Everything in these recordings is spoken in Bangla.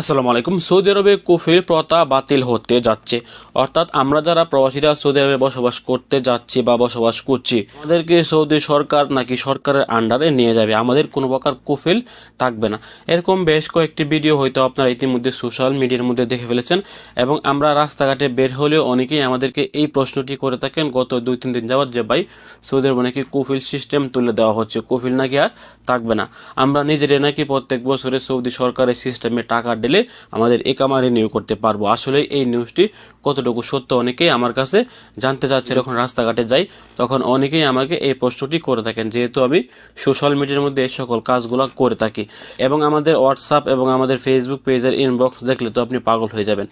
আসসালামু আলাইকুম। সৌদি আরবে কুফির প্রথা বাতিল হতে যাচ্ছে। অর্থাৎ আমরা যারা প্রবাসীরা সৌদি আরবে বসবাস করতে যাচ্ছি বা বসবাস করছি, আমাদেরকে সৌদি সরকার নাকি সরকারের আন্ডারে নিয়ে যাবে। আমাদের কোনো প্রকার কুফিল থাকবে না। এরকম বেশ কয়েকটি ভিডিও হয়তো আপনারা ইতিমধ্যে সোশ্যাল মিডিয়ার মধ্যে দেখে ফেলেছেন এবং আমরা রাস্তাঘাটে বের হলেও অনেকেই আমাদেরকে এই প্রশ্নটি করে থাকেন, গত দুই, তিন দিন যাবৎ যে ভাই সৌদি আরবে নাকি কুফিল সিস্টেম তুলে দেওয়া হচ্ছে। কুফিল নাকি আর থাকবে না। আমরা নিজেরা নাকি প্রত্যেক বছরে সৌদি সরকারের সিস্টেমে টাকা দিলে আমাদের একামা রিনিউ করতে পারব। আসলে এই নিউজটি কতটুকু সত্য অনেকেই আমার কাছে জানতে চাচ্ছে, যখন রাস্তাঘাটে যাই, তখন অনেকেই আমাকে এই প্রশ্নটি করে থাকেন, যেহেতু আমি সোশ্যাল মিডিয়ার মধ্যে এই সকল কাজগুলো করে থাকি। এবং আমাদের হোয়াটসঅ্যাপ এবং আমাদের ফেসবুক পেজের ইনবক্স দেখলে তো আপনি পাগল হয়ে যাবেন।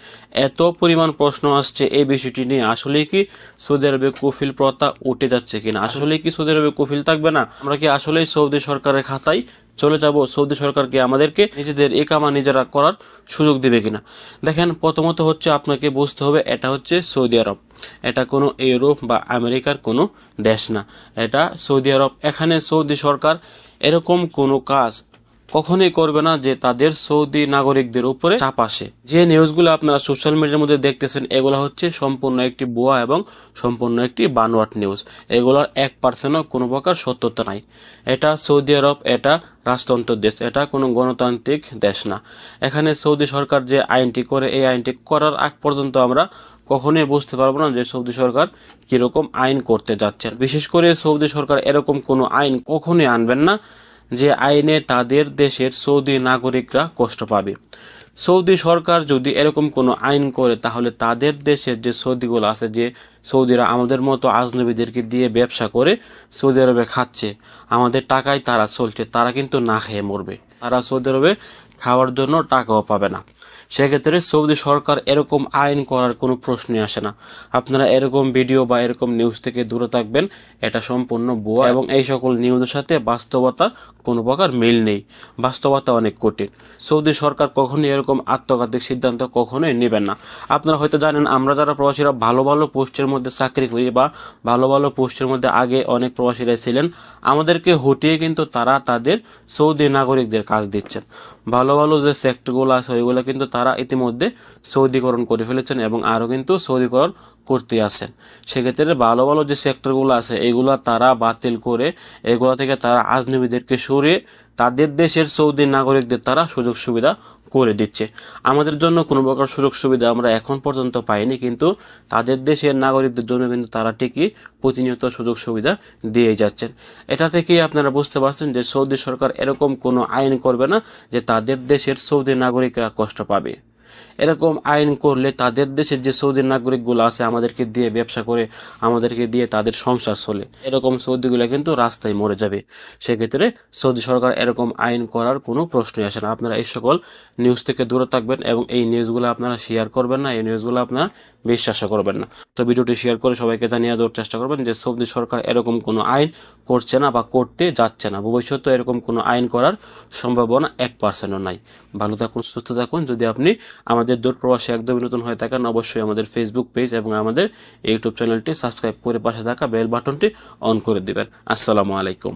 এত পরিমাণ প্রশ্ন আসছে এই বিষয়টি নিয়ে, আসলেই কি সৌদি আরবে কুফিল প্রথা উঠে যাচ্ছে কিনা? আসলেই কি সৌদি আরবে কুফিল থাকবে না? আমরা কি আসলেই সৌদি সরকারের খাতায় চলে যাব? সৌদি সরকারকে আমাদেরকে নিজেদের একামা নিজেরা করার সুযোগ দেবে কিনা? দেখেন, প্রথমত হচ্ছে আপনাকে বুঝতে হবে এটা হচ্ছে সৌদি আরব। এটা কোনো ইউরোপ বা আমেরিকার কোনো দেশ না। এটা সৌদি আরব। এখানে সৌদি সরকার এরকম কোনো কাজ কখনোই করবে না যে তাদের সৌদি নাগরিকদের উপরে চাপ আসে। যে নিউজগুলো আপনারা সোশ্যাল মিডিয়ার মধ্যে দেখতেছেন, এগুলো হচ্ছে সম্পূর্ণ একটি ভুয়া এবং সম্পূর্ণ একটি বানোয়াট নিউজ এগুলোর এক পার্সেন্টও কোনো প্রকার সত্যতা নাই। এটা সৌদি আরব, এটা রাজতন্ত্র দেশ, এটা কোনো গণতান্ত্রিক দেশ না। এখানে সৌদি সরকার যে আইনটি করে, এই আইনটি করার আগ পর্যন্ত আমরা কখনোই বুঝতে পারব না যে সৌদি সরকার কীরকম আইন করতে যাচ্ছে। বিশেষ করে সৌদি সরকার এরকম কোনো আইন কখনোই আনবেন না। যে আইনে তাদের দেশের সৌদি নাগরিকরা কষ্ট পাবে। সৌদি সরকার যদি এরকম কোনো আইন করে, তাহলে তাদের দেশের যে সৌদিগুলো আছে, যে সৌদিরা আমাদের মতো আজনবীদেরকে দিয়ে ব্যবসা করে সৌদি আরবে খাচ্ছে, আমাদের টাকায় তারা চলছে, তারা কিন্তু না খেয়ে মরবে। তারা সৌদি আরবে খাওয়ার জন্য টাকাও পাবে না। সেক্ষেত্রে সৌদি সরকার এরকম আইন করার কোনো প্রশ্নই আসে না। আপনারা এরকম ভিডিও বা এরকম নিউজ থেকে দূরে থাকবেন, এটা সম্পূর্ণ বোয়া এবং এই সকল নিউজের সাথে বাস্তবতা কোনো প্রকার মিল নেই। বাস্তবতা অনেক কঠিন। সৌদি সরকার কখনোই এরকম আত্মঘাতিক সিদ্ধান্ত কখনোই নেবেন না। আপনারা হয়তো জানেন, আমরা যারা প্রবাসীরা ভালো ভালো পোস্টের মধ্যে চাকরি করি বা ভালো ভালো পোস্টের মধ্যে আগে অনেক প্রবাসীরা ছিলেন, আমাদেরকে হটিয়ে কিন্তু তারা তাদের সৌদি নাগরিকদের কাজ দিচ্ছেন। ভালো ভালো যে সেক্টরগুলো আছে, ওইগুলো কিন্তু তারা ইতিমধ্যে সৌদিকরণ করে ফেলেছেন এবং আরও কিন্তু সৌদিকরণ করতে আছেন সেক্ষেত্রে ভালো ভালো যে সেক্টরগুলো আছে, এগুলো তারা বাতিল করে, এগুলো থেকে তারা আজনবীদেরকে সরিয়ে তাদের দেশের সৌদি নাগরিকদের তারা সুযোগ সুবিধা করে দিচ্ছে আমাদের জন্য কোনো প্রকার সুযোগ সুবিধা আমরা এখন পর্যন্ত পাইনি, কিন্তু তাদের দেশের নাগরিকদের জন্য কিন্তু তারা ঠিকই প্রতিনিয়ত সুযোগ সুবিধা দিয়ে যাচ্ছেন। এটা থেকেই আপনারা বুঝতে পারছেন যে সৌদি সরকার এরকম কোনো আইন করবে না যে তাদের দেশের সৌদি নাগরিকরা কষ্ট পাবে। এরকম আইন করলে তাদের দেশের যে সৌদি নাগরিকগুলো আছে, আমাদেরকে দিয়ে ব্যবসা করে, আমাদেরকে দিয়ে তাদের সংসার চলে। এরকম সৌদিগুলো কিন্তু রাস্তায় মরে যাবে। সেক্ষেত্রে সৌদি সরকার এরকম আইন করার কোনো প্রশ্নই আসে না। আপনারা এই সকল নিউজ থেকে দূরে থাকবেন এবং এই নিউজগুলো আপনারা শেয়ার করবেন না, এই নিউজগুলো আপনারা বিশ্বাসও করবেন না। তো ভিডিওটি শেয়ার করে সবাইকে জানিয়ে দেওয়ার চেষ্টা করবেন যে সৌদি সরকার এরকম কোনো আইন করছে না বা করতে যাচ্ছে না। ভবিষ্যতে এরকম কোনো আইন করার সম্ভাবনা এক পার্সেন্টও নাই। ভালো থাকুন, সুস্থ থাকুন। যদি আপনি আমাদের দূর প্রবাসে একদমই নতুন হয়ে থাকেন, অবশ্যই আমাদের ফেসবুক পেজ এবং আমাদের ইউটিউব চ্যানেলটি সাবস্ক্রাইব করে পাশে থাকা বেল বাটনটি অন করে দেবেন। আসসালামু আলাইকুম।